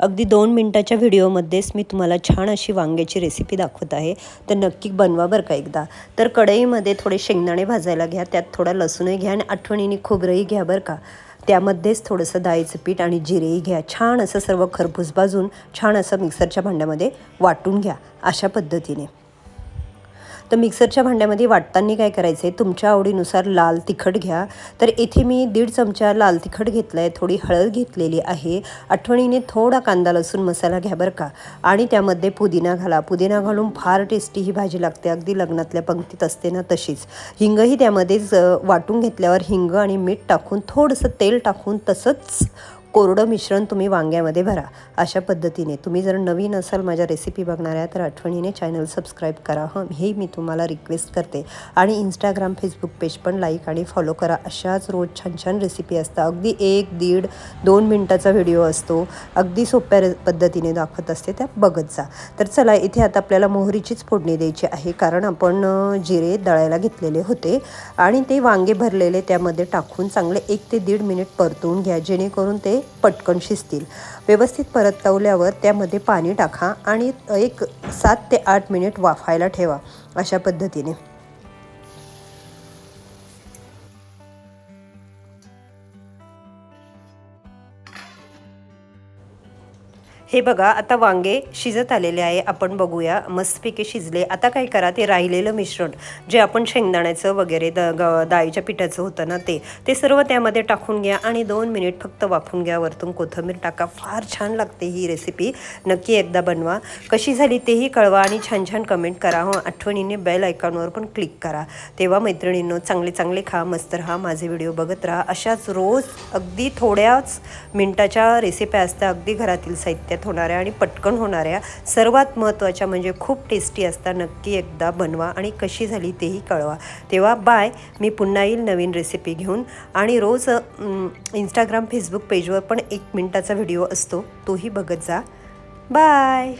अगदी दोन मिनटाच्या व्हिडिओमध्येच मी तुम्हाला छान अशी वांग्याची रेसिपी दाखवत आहे. तर नक्की बनवा बरं का एकदा. तर कढईमध्ये थोडे शेंगदाणे भाजायला घ्या त्यात थोडा लसूणही घ्या आणि आठवणीने खोबरंही घ्या बरं का. त्यामध्येच थोडंसं डाळीचं पीठ आणि जिरेही घ्या. छान असं सर्व खरपूस भाजून छान असं मिक्सरच्या भांड्यामध्ये वाटून घ्या अशा पद्धतीने. तर मिक्सरच्या भांड्यामध्ये वाटताना काय करायचं आहे तुमच्या आवडीनुसार लाल तिखट घ्या. तर इथे मी दीड चमचा लाल तिखट घेतला आहे थोडी हळद घेतलेली आहे. आठवणीने थोडा कांदा लसूण मसाला घ्या बरं का. आणि त्यामध्ये पुदिना घाला. पुदिना घालून फार टेस्टी ही भाजी लागते. अगदी लग्नातल्या पंक्तीत असते ना तशीच. हिंगही त्यामध्येच वाटून घेतल्यावर हिंग आणि मीठ टाकून थोडंसं तेल टाकून तसंच कोरडं मिश्रण तुम्ही वांग्यामध्ये भरा. अशा पद्धतीने. तुम्ही जर नवीन असाल माझ्या रेसिपी बघणाऱ्या तर आठवणीने चॅनल सबस्क्राईब करा. हं हे मी तुम्हाला रिक्वेस्ट करते. आणि इंस्टाग्राम फेसबुक पेज पण लाईक आणि फॉलो करा. अशाच रोज छान छान रेसिपी असतात. अगदी एक दीड दोन मिनटाचा व्हिडिओ असतो. अगदी सोप्या रे- पद्धतीने दाखवत असते त्या बघत जा. तर चला इथे आता आपल्याला मोहरीचीच फोडणी द्यायची आहे. कारण आपण जिरे दळायला घेतलेले होते. आणि ते वांगे भरलेले त्यामध्ये टाकून चांगले एक ते दीड मिनिट परतवून घ्या. जेणेकरून ते पटकन शिजतील. व्यवस्थित परतवल्यावर त्यामध्ये पाणी टाका आणि एक सात ते आठ मिनिट वाफायला ठेवा अशा पद्धतीने. हे बघा आता वांगे शिजत आलेले आहे. आपण बघूया. मस्तपैकी शिजले. आता काय करा ते राहिलेलं मिश्रण जे आपण शेंगदाण्याचं वगैरे द ग डाळीच्या पिठाचं होतं ना ते ते सर्व त्यामध्ये टाकून घ्या आणि दोन मिनिट फक्त वाफून घ्या. वरतून कोथिंबीर टाका. फार छान लागते ही रेसिपी नक्की एकदा बनवा. कशी झाली तेही कळवा आणि छान छान कमेंट करा. हो आठवणीने बेल आयकॉनवर पण क्लिक करा. तेव्हा मैत्रिणींनो चांगले चांगले खा मस्त राहा माझे व्हिडिओ बघत राहा. अशाच रोज अगदी थोड्याच मिनटाच्या रेसिप्या असतात. अगदी घरातील साहित्य साहित्यात होणाऱ्या आणि पटकन होणाऱ्या सर्वात महत्त्वाच्या म्हणजे खूप टेस्टी असता नक्की एकदा बनवा आणि कशी झाली तेही कळवा. तेव्हा बाय मी पुन्हा येईल नवीन रेसिपी घेऊन. आणि रोज इंस्टाग्राम फेसबुक पेजवर पण एक मिनटाचा व्हिडिओ असतो. तोही बघत जा. बाय